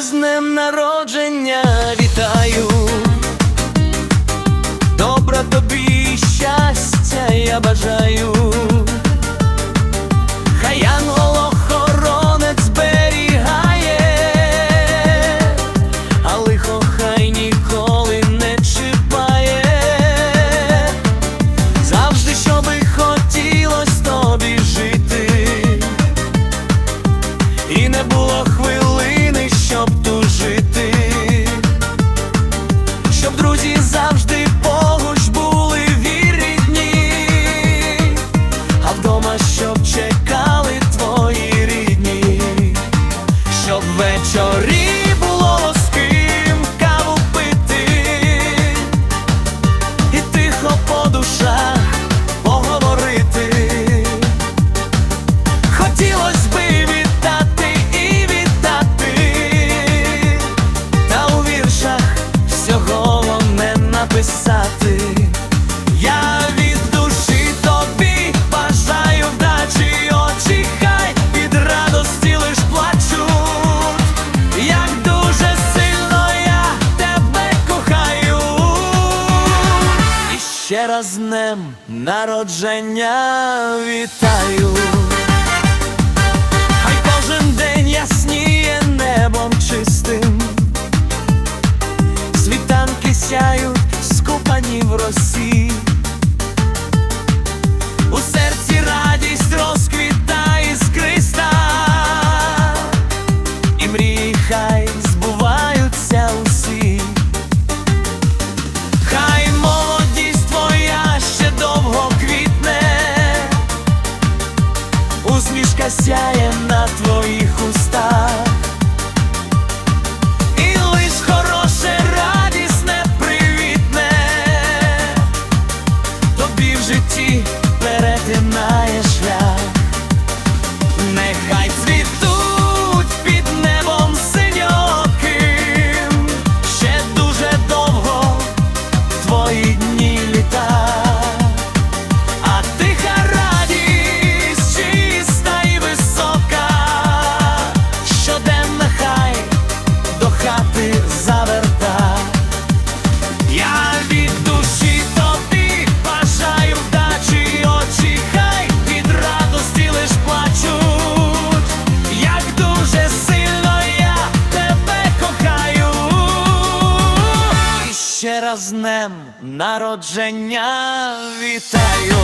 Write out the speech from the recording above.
з ним народ написати. Я від душі тобі бажаю вдачі, очі хай від радості лиш плачу. Як дуже сильно я тебе кохаю. І ще раз днем народження вітаю. Хай кожен день ясніє небом чистим мрій. з днем народження вітаю.